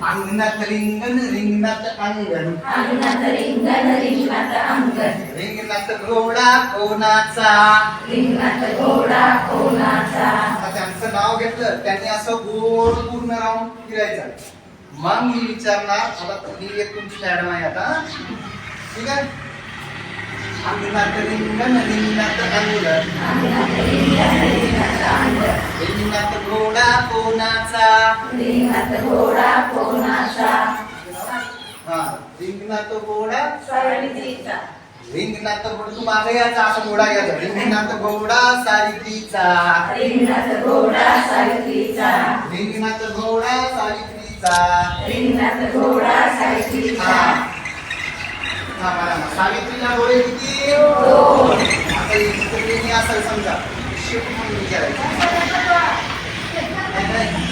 अंगणात रिंगण रिंगणात अंगण अंगणात रिंगण रिंगणात अंगण रिंगणात घोडा कोणाचा रिंगणात घोडा कोणाचा आता त्यांचं नाव घेतलं त्यांनी असं गोल पूर्ण राऊंड फिरायचं मग मी विचारणार आता ही एक तुमची मॅडम आहे आता ठीक आहे अंगणात रिंगण रिंगणात अंगण घोडा कोणाचा? रिंगणात घोडा कोणाचा? हा रिंगणात घोडा? सावित्रीचा. रिंगणात घोडा तू मागे असा घोडा घ्यायचा. रिंगणात घोडा रिंगणात घोडा सावित्रीचा. रिंगणात घोडा सावित्रीचा. रिंगणात घोडा हा. हा. सावित्रीला किती? दोन आता मी असं समजा. शिफ्ट म्हणून विचारायचं. नाही.